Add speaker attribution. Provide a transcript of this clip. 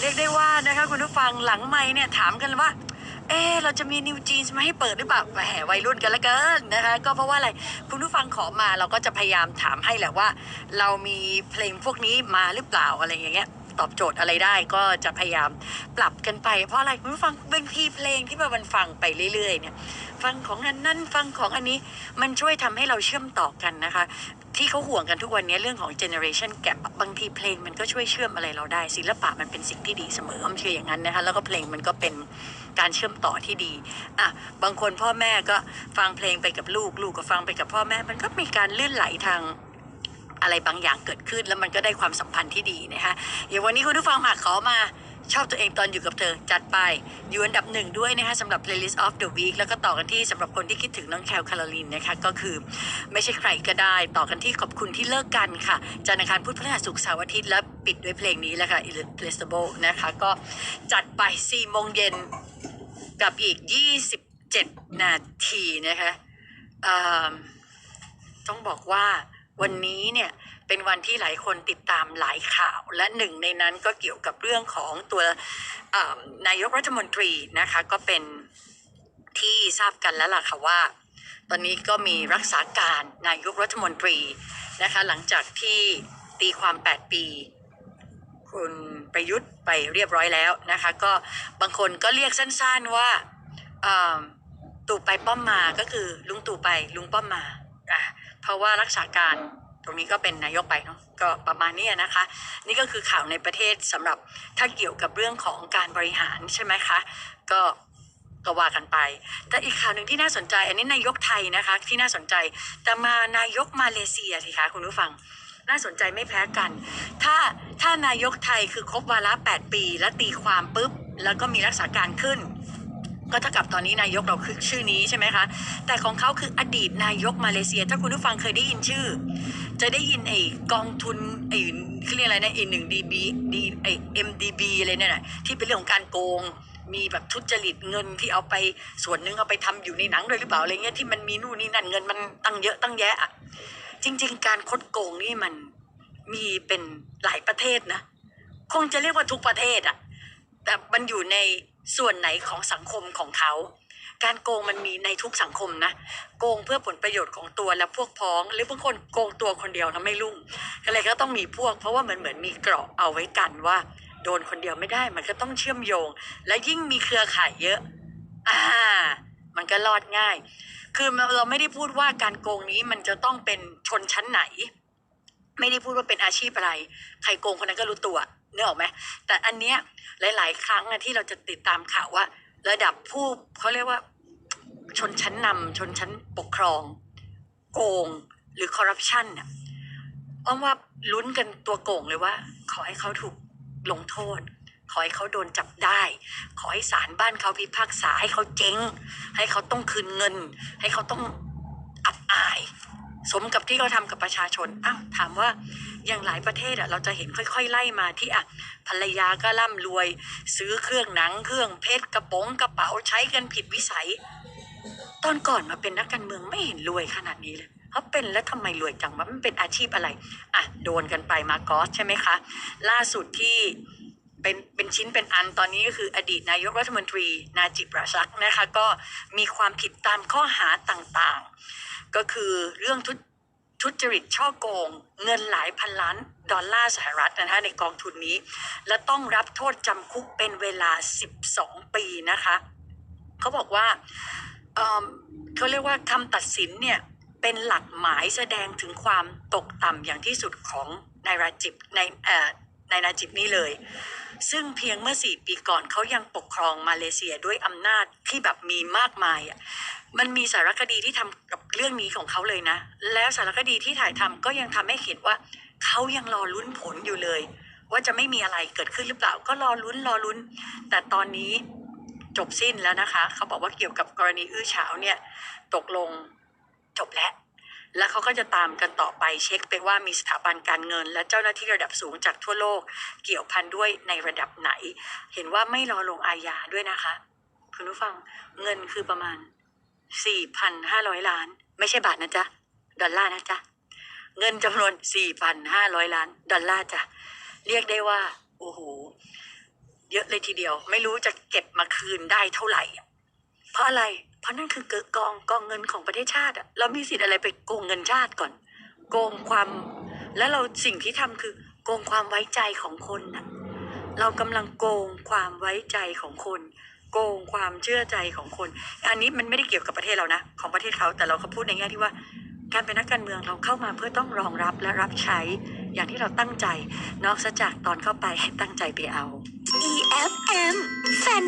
Speaker 1: เรียกได้ว่านะคะคุณผู้ฟังหลังไม่เนี่ยถามกันว่า เออเราจะมีนิวจีนมาให้เปิดหรือเปล่าแหมวัยรุ่นกันละเกินนะคะ ก็เพราะว่าอะไรคุณผู้ฟังขอมาเราก็จะพยายามถามให้แหละว่า เรามีเพลงพวกนี้มาหรือเปล่าอะไรอย่างเงี้ยตอบโจทย์อะไรได้ก็จะพยายามปรับกันไป เพราะอะไรคุณผู้ฟังบางทีเพลงที่มันฟังไปเรื่อยๆเนี่ย ฟังของอันนั้นฟังของอันนี้มันช่วยทำให้เราเชื่อมต่อกันนะคะ ที่เขาห่วงกันทุกวันนี้เรื่องของ generation gap บางทีเพลงมันก็ช่วยเชื่อมอะไรเราได้ ศิลปะมันเป็นสิ่งที่ดีเสมออ้อมเชื่ออย่างนั้นนะคะแล้วก็เพลงมันก็เป็นการเชื่อมต่อที่ดีอะบางคนพ่อแม่ก็ฟังเพลงไปกับลูกลูกก็ฟังไปกับพ่อแม่ มันก็มีการลื่นไหลทางอะไรบางอย่างเกิดขึ้นแล้วมันก็ได้ความสัมพันธ์ที่ดีนะคะอย่างวันนี้คุณผู้ฟังมาขอมา ชอบตัวเองตอนอยู่กับเธอ จัดไป อยู่อันดับหนึ่งด้วยนะคะสำหรับ playlist of the week แล้วก็ต่อกันที่สำหรับคนที่คิดถึงน้องแคลคาร์ลินนะคะก็คือไม่ใช่ใครก็ได้ต่อกันที่ขอบคุณที่เลิกกันค่ะจันทร์อังคารพุธพฤหัสศุกร์เสาร์อาทิตย์และปิดด้วยเพลงนี้แหละค่ะ irreplaceable นะคะก็จัดไป4โมงเย็นกับอีก 27 นาทีนะคะต้องบอกว่าวันนี้เนี่ย เป็นวันที่หลายคนติดตามหลายข่าว และหนึ่งในนั้นก็เกี่ยวกับเรื่องของตัวนายกรัฐมนตรีนะคะก็เป็นที่ทราบกันแล้วล่ะค่ะว่า ตอนนี้ก็มีรักษาการนายกรัฐมนตรีนะคะหลังจากที่ตีความ 8 ปี คุณประยุทธ์ไปเรียบร้อยแล้วนะคะก็บางคนก็เรียกสั้นๆว่าตู่ไปป้อมมาก็คือลุงตู่ไปลุงป้อมมาอะเพราะว่ารักษาการ รงนี้ก็เป็นนายกไปเนาะก็ประมาณนี้นะคะ นี่ก็คือข่าวในประเทศสำหรับถ้าเกี่ยวกับเรื่องของการบริหารใช่ไหมคะก็ก็ว่ากันไป แต่อีกข่าวหนึ่งที่น่าสนใจ อันนี้นายกไทยนะคะ ที่น่าสนใจ แต่มานายกมาเลเซียสิคะคุณผู้ฟัง น่าสนใจไม่แพ้กัน ถ้าถ้านายกไทยคือครบวาระ8ปี แล้วตีความปุ๊บ แล้วก็มีรักษาการขึ้น ก็เท่ากับตอนนี้นายกเราคือชื่อนี้ใช่ไหมคะ แต่ของเขาคืออดีตนายกมาเลเซีย ถ้าคุณผู้ฟังเคยได้ยินชื่อ จะได้ยินไอ้กองทุนไอ้เขาเรียกอะไรนะไอ้หนึ่งดีบีดีไอ้เอ็มดีบีอะไรเนี่ยนะที่เป็นเรื่องของการโกง มีแบบทุจริตเงินที่เอาไปส่วนหนึ่งเอาไปทำอยู่ในหนังด้วยหรือเปล่าอะไรเงี้ยที่มันมีนู่นนี่นั่นเงินมันตั้งเยอะตั้งแยะอะจริง ๆ การคดโกงนี่มันมีเป็นหลายประเทศนะ คงจะเรียกว่าทุกประเทศอะแต่มันอยู่ใน ส่วนไหนของสังคมของเขา การโกงมันมีในทุกสังคมนะ โกงเพื่อผลประโยชน์ของตัวและพวกพ้อง หรือบางคนโกงตัวคนเดียวนะไม่รุ่งก็เลยก็ต้องมีพวก เพราะว่ามันเหมือนมีเกราะเอาไว้กันว่า โดนคนเดียวไม่ได้ มันก็ต้องเชื่อมโยง และยิ่งมีเครือข่ายเยอะอ่ามันก็รอดง่าย คือเราไม่ได้พูดว่าการโกงนี้มันจะต้องเป็นชนชั้นไหน ไม่ได้พูดว่าเป็นอาชีพอะไร ใครโกงคนนั้นก็รู้ตัว เนื้อออกไหมแต่อันเนี้ยหลาย ๆ ครั้งอะที่เราจะติดตามข่าวว่า ระดับผู้เขาเรียกว่าชนชั้นนำชนชั้นปกครอง โกงหรือคอร์รัปชันเนี่ยอ้อมว่าลุ้นกันตัวโกงเลยว่า ขอให้เขาถูกลงโทษ ขอให้เขาโดนจับได้ ขอให้ศาลบ้านเขาพิพากษาให้เขาเจ๊ง ให้เขาต้องคืนเงิน ให้เขาต้องอับอาย สมกับที่เขาทำกับประชาชนอ้าวถามว่า อย่างหลายประเทศอะเราจะเห็นค่อยๆ ไล่มาที่อะภรรยาก็ร่ำรวย ซื้อเครื่องหนังเครื่องเพชรกระป๋องกระเป๋าใช้กันผิดวิสัย ตอนก่อนมาเป็นนักการเมืองไม่เห็นรวยขนาดนี้เลยเขาเป็นแล้วทำไมรวยจังวะมันเป็นอาชีพอะไรอะโดนกันไปมากอสใช่ไหมคะ ล่าสุดที่เป็นเป็นชิ้นเป็นอันตอนนี้ก็คืออดีตนายกรัฐมนตรี นาจิบราซักนะคะ ก็มีความผิดตามข้อหาต่างๆ ก็คือเรื่องทุจ ทุจริตช่อโกง เงินหลายพันล้านดอลลาร์สหรัฐนะคะในกองทุนนี้ และต้องรับโทษจำคุกเป็นเวลา 12 ปีนะคะเขาบอกว่าเเขาเรียกว่าคำตัดสินเนี่ยเป็นหลักหมายแสดงถึงความตกต่ำอย่างที่สุดของนายราจิบในเอ่อนายนาจิบนี่เลย ซึ่งเพียงเมื่อสี่ปีก่อนเขายังปกครองมาเลเซียด้วยอำนาจที่แบบมีมากมายอะมันมีสารคดีที่ทำกับ เรื่องนี้ของเขาเลยนะ แล้วสารคดีที่ถ่ายทำก็ยังทำให้เห็นว่าเขายังรอลุ้นผลอยู่เลย ว่าจะไม่มีอะไรเกิดขึ้นหรือเปล่า ก็รอลุ้นรอลุ้น แต่ตอนนี้จบสิ้นแล้วนะคะ เขาบอกว่าเกี่ยวกับกรณีอื้อฉาวเนี่ย ตกลงจบแล้ว แล้วเขาก็จะตามกันต่อไปเช็คไปว่ามีสถาบันการเงิน และเจ้าหน้าที่ระดับสูงจากทั่วโลก เกี่ยวพันด้วยในระดับไหน เห็นว่าไม่รอลงอาญาด้วยนะคะ คุณผู้ฟังเงินคือประมาณ 4,500 ล้าน ไม่ใช่บาทนะจ๊ะ ดอลลาร์นะจ๊ะ เงินจำนวน 4,500 ล้าน ดอลลาร์จ้ะ เรียกได้ว่า โอ้โห เยอะเลยทีเดียว ไม่รู้จะเก็บมาคืนได้เท่าไหร่ เพราะอะไร เพราะนั่นคือเกิดกองกองเงินของประเทศชาติอะเรามีสิทธิ์อะไรไปโกงเงินชาติก่อน โกงความ แล้วเราสิ่งที่ทำคือ โกงความไว้ใจของคนนะเรากำลังโกงความไว้ใจของคน โกงความเชื่อใจของคน อันนี้มันไม่ได้เกี่ยวกับประเทศเรานะ ของประเทศเขาแต่เราก็พูดในแง่ที่ว่า การเป็นนักการเมืองเราเข้ามาเพื่อต้องรองรับและรับใช้ อย่างที่เราตั้งใจ นอกจากตอนเข้าไปตั้งใจไปเอา
Speaker 2: EFM แฟน